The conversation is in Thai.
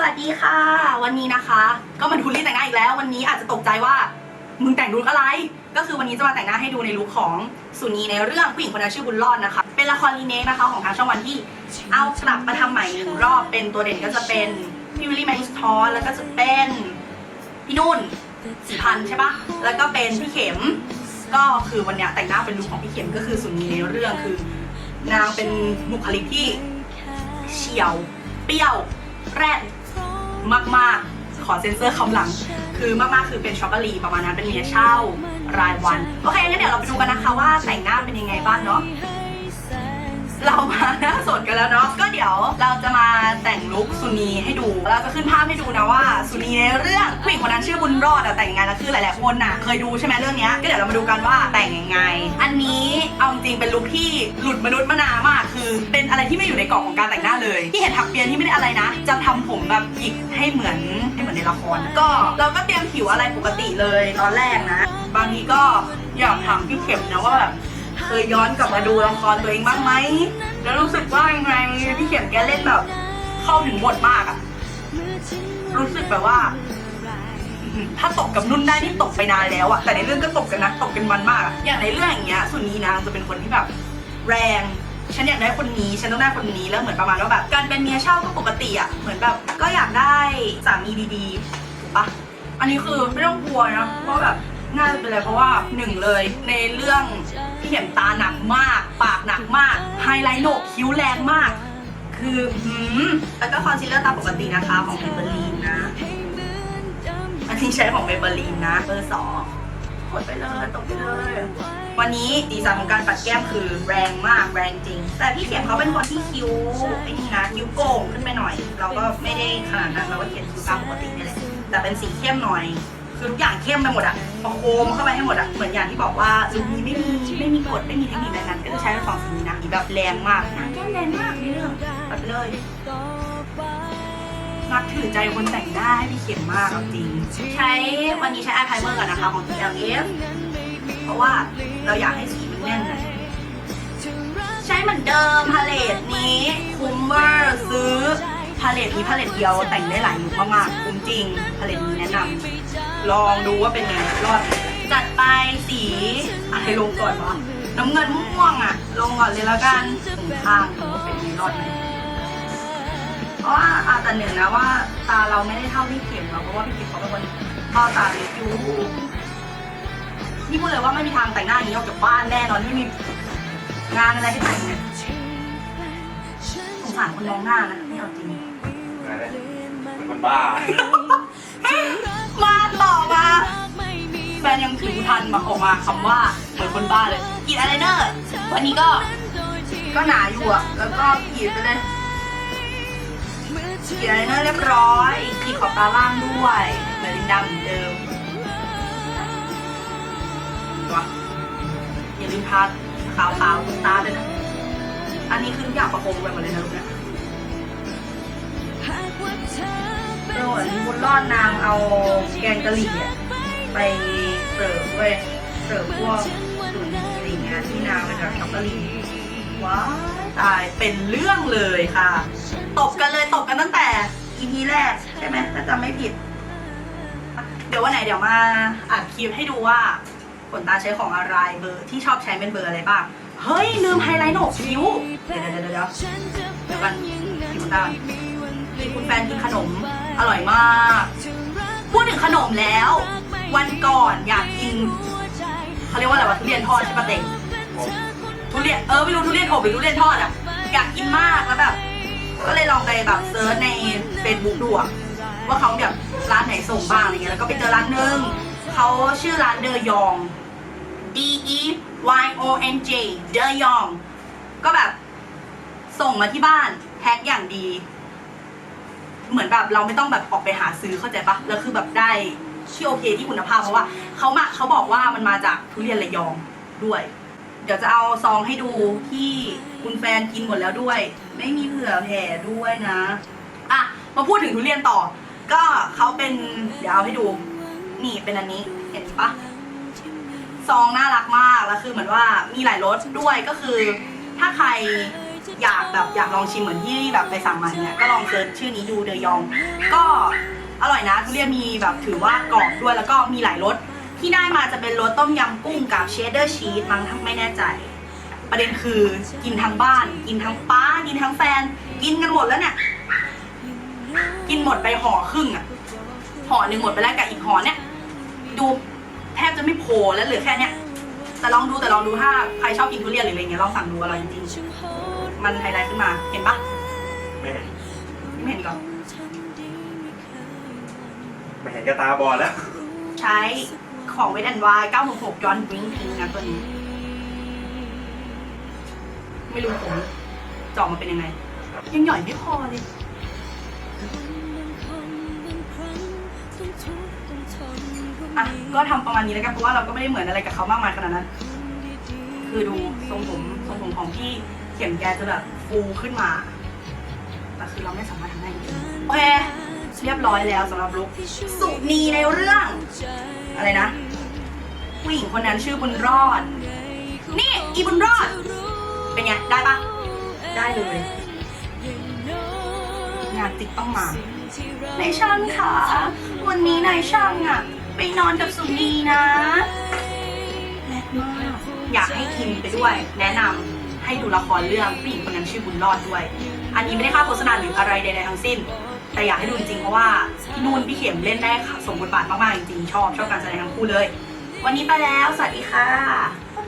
สวัสดีค่ะ วันนี้นะคะ ก็มาดูรีแต่งหน้าอีกแล้ว วันนี้อาจจะตกใจว่ามึงแต่งลุคอะไร ก็คือวันนี้จะมาแต่งหน้าให้ดูในลุคของสุนีในเรื่องผู้หญิงคนนั้นชื่อบุญรอดนะคะ เป็นละครรีเมคนะคะของทางช่องวันที่เอากลับมาทำใหม่หนึ่งรอบเป็นตัวเด่นก็จะเป็นพี่วิลลี่แมนสทอแล้วก็จะเป็นพี่นุ่นสีพันธ์ใช่ปะแล้วก็เป็นพี่เข็มก็คือวันเนี้ยแต่งหน้าเป็นลุคของพี่เข็มก็คือสุนีในเรื่องคือนางเป็นบุคลิกที่เฉียว เปรี้ยวแรด มากๆ ขอเซ็นเซอร์คำหลัง คือมากๆ คือเป็นช็อกโกแลตประมาณนั้นเป็นเมียเช่ารายวัน โอเคงั้นเดี๋ยวเราไปดูกันนะคะว่าแต่งหน้าเป็นยังไงบ้างเนาะ เรามาหน้าสดกันแล้วเนาะก็เดี๋ยวเราจะมาแต่งลุคสุนีให้ดู เราจะขึ้นภาพให้ดูนะว่า สุนีในเรื่องผู้หญิงคนนั้นชื่อบุญรอดอะแต่งงานแล้วคือหลายๆคนน่ะเคยดูใช่ไหมเรื่องเนี้ยก็เดี๋ยวเรามาดูกันว่าแต่งยังไง อันนี้เอาจริงเป็นลุคที่หลุดมนุษย์มานามากคือ เป็นอะไรที่ไม่อยู่ในกรอบของการแต่งหน้าเลย ที่เห็นถักเปียนที่ไม่ได้อะไรนะ จะทำผมแบบหยิกให้เหมือนให้เหมือนในละคร ก็เราก็เตรียมผิวอะไรปกติเลยตอนแรกนะ บางทีก็อยากถามพี่เข็มนะว่าแบบ เคยย้อนกลับมาดูละครตัวเองบ้างไหมแล้วรู้สึกว่ายังไงพี่เขียนแกเล่นแบบ เข้าถึงบทมากอะรู้สึกแบบว่า ถ้าตกกับนุ่นได้นี่ตกไปนานแล้วอะแต่ในเรื่องก็ตกกันนะตกกันมันมากอะอย่างในเรื่องอย่างเงี้ยส่วนนี้นางจะเป็นคนที่แบบ แรงฉันอยากได้คนนี้ ฉันต้องได้คนนี้ แล้วเหมือนประมาณว่าแบบ การเป็นเมียเช่าก็ปกติอะเหมือนแบบ ก็อยากได้สามีดีๆถูกปะอันนี้คือไม่ต้องกลัวนะว่าแบบ น่าจะเป็นอะไรเพราะว่าหนึ่งเลยในเรื่องพี่เห็นตาหนักมาก ปากหนักมาก ไฮไลท์โหนกคิ้วแรงมาก คือหืมแล้วก็คอนซีลเลอร์ตามปกตินะคะของเบเบอรีนนะ อันนี้ใช้ของเบเบอรีนนะเบอร์สองกดไปเลยตกไปเลย วันนี้สีสันของการปัดแก้มคือแรงมากแรงจริง แต่พี่เขียมเขาเป็นคนที่คิ้วไอ้นี่นะคิ้วโก่งขึ้นไปหน่อย เราก็ไม่ได้ขนาดนั้นเราก็เขียนคิ้วตามปกตินี่แหละแต่เป็นสีเข้มหน่อย คือทุกอย่างเข้มไปหมดอะประโคมเข้าไปให้หมดอะเหมือนอย่างที่บอกว่าลุคนี้ไม่มีไม่มีกฎไม่มีเทคนิคอะไรนั้นก็จะใช้ทั้งสองสีนี้นะสีแบบแรงมากนะแก้มแรงมากนี่เรื่องปัดไปเลยนับถือใจคนแต่งหน้าให้พี่เขียมมากเอาจริง ใช้วันนี้ใช้อายไพรเมอร์กันนะคะของ TLF เพราะว่าเราอยากให้สีมันแน่นนะใช้เหมือนเดิมพาเลตนี้คุ้มเวอร์ซื้อ พาเลตนี้พาเลตเดียวแต่งได้หลายลุคมากๆคุ้มจริงพาเลตนี้แนะนำลองดูว่าเป็นไงรอดจัดไปสีอะไรลงก่อนวะน้ำเงินม่วงอะ ลงก่อนเลยแล้วกันตรงข้างดูว่าเป็นไงรอดไหมเพราะว่าอาจจะหนึ่งนะว่า ตาเราไม่ได้เท่าพี่เข็มเราเพราะว่าพี่เข็มเขาเป็นคนเข้าตาเล็กอยู่นี่พูดเลยว่าไม่มีทางแต่งหน้าอย่างนี้ออกจากบ้านแน่นอนไม่มีงานอะไรให้แต่งเนี่ยสงสารคนมองหน้านะนี่เอาจริง เป็นคนบ้า มาต่อมาแฟนยังถือทันมาออกมาคำว่าเหมือนคนบ้าเลยกรีดอะไรเนอร์วันนี้ก็ก็หนาอยู่อะแล้วก็กรีดไปเลยกรีดอะไรเนอร์เรียบร้อยกรีดขอบตาล่างด้วยเหมือนลินดาเหมือนเดิมวะอย่าลืมทาขาวขาวๆตรงตาด้วยนะอันนี้คือทุกอย่างประโคมไปหมดเลยนะลูกนะ โดนบุญรอดนางเอาแกงกะหรี่อะไปเสิร์ฟเว้ยเสิร์ฟพวกตุ๋นอะไรอย่างเงี้ยที่นางเป็นแบบช็อกโกแลตว้ายตายเป็นเรื่องเลยค่ะ ตบกันเลยตบกันตั้งแต่ EP แรกใช่ไหมถ้าจำไม่ผิด เดี๋ยววันไหนเดี๋ยวมาอัดคลิปให้ดูว่าขนตาใช้ของอะไรเบอร์ที่ชอบใช้เป็นเบอร์อะไรบ้าง เฮ้ย ลืมไฮไลท์หนกคิ้ว เดี๋ยวเดี๋ยวเดี๋ยวเดี๋ยวเดี๋ยวกันคิ้วตา มีคุณแฟนกินขนมอร่อยมาก พูดถึงขนมแล้ว วันก่อนอยากกินเขาเรียกว่าอะไรวะทุเรียนทอดใช่ปะเต็งทุเรียนเออไม่รู้ทุเรียนอบหรือทุเรียนทอดอะอยากกินมากแล้วแบบก็เลยลองไปแบบเซิร์ชใน Facebook ดูว่าเขาแบบร้านไหนส่งบ้างอะไรเงี้ยแล้วก็ไปเจอร้านหนึ่งเขาชื่อร้านเดยอง D E Y O N J เดยอง ก็แบบส่งมาที่บ้านแพ็คอย่างดี เหมือนแบบเราไม่ต้องแบบออกไปหาซื้อเข้าใจปะแล้วคือแบบได้ที่โอเคที่คุณภาพเพราะว่าเขามาเขาบอกว่ามันมาจากทุเรียนระยองด้วย เดี๋ยวจะเอาซองให้ดูที่คุณแฟนกินหมดแล้วด้วย ไม่มีเผื่อแผ่ด้วยนะอะมาพูดถึงทุเรียนต่อ ก็เขาเป็นเดี๋ยวเอาให้ดูนี่เป็นอันนี้เห็นปะซองน่ารักมากแล้วคือเหมือนว่ามีหลายรสด้วยก็คือ ถ้าใคร อยากแบบอยากลองชิมเหมือนที่แบบไปสั่งมาเนี่ยก็ลองเซิร์ชชื่อนี้ดูเดยองก็อร่อยนะทุเรียนมีแบบถือว่ากรอบด้วยแล้วก็มีหลายรสที่ได้มาจะเป็นรสต้มยำกุ้งกับเชดเดอร์ชีสมั้งไม่แน่ใจ ประเด็นคือกินทั้งบ้าน กินทั้งป้า กินทั้งแฟน กินกันหมดแล้วเนี่ย กินหมดไปห่อครึ่งอะห่อหนึ่งหมดไปแล้วกับอีกห่อเนี่ย ดูแทบจะไม่โผล่แล้วเหลือแค่เนี้ย แต่ลองดูแต่ลองดูถ้าใครชอบกินทุเรียนหรืออะไรเงี้ยลองสั่งดูอร่อยจริงๆมันไฮไลท์ขึ้นมาเห็นปะไม่เห็นไม่เห็นก่อนไม่เห็นกระตาบอดแล้ว ใช้ของเวดแอนวาย966ย้อนวิงพิงนะตัวนี้ ไม่รู้ผมจะออกมาเป็นยังไง ยังหย่อยไม่พอเลย อะก็ทำประมาณนี้แล้วกันเพราะว่าเราก็ไม่ได้เหมือนอะไรกับเขามากมายขนาดนั้น คือดูทรงผมทรงผมของพี่เข็มแกจะแบบฟูขึ้นมาแต่คือเราไม่สามารถทำได้จริงๆโอเคเรียบร้อยแล้วสำหรับลุกสุนีในเรื่อง อะไรนะ ผู้หญิงคนนั้นชื่อบุญรอด นี่อีบุญรอด เป็นไง ได้ปะได้เลย งานติ๊กต้องมานช่างค่ะ วันนี้นายช่างอะ ไปนอนกับสุนีนะแรกมากอยากให้อินไปด้วย แนะนำให้ดูละครเรื่องผู้หญิงคนนั้นชื่อบุญรอดด้วย อันนี้ไม่ได้ค่าโฆษณาหรืออะไรใดๆทั้งสิ้น แต่อยากให้ดูจริงๆเพราะว่าพี่นุ่นพี่เข็มเล่นได้สมบทบาทมากๆจริงๆชอบชอบการแสดงทั้งคู่เลย วันนี้ไปแล้ว สวัสดีค่ะบ๊ายบ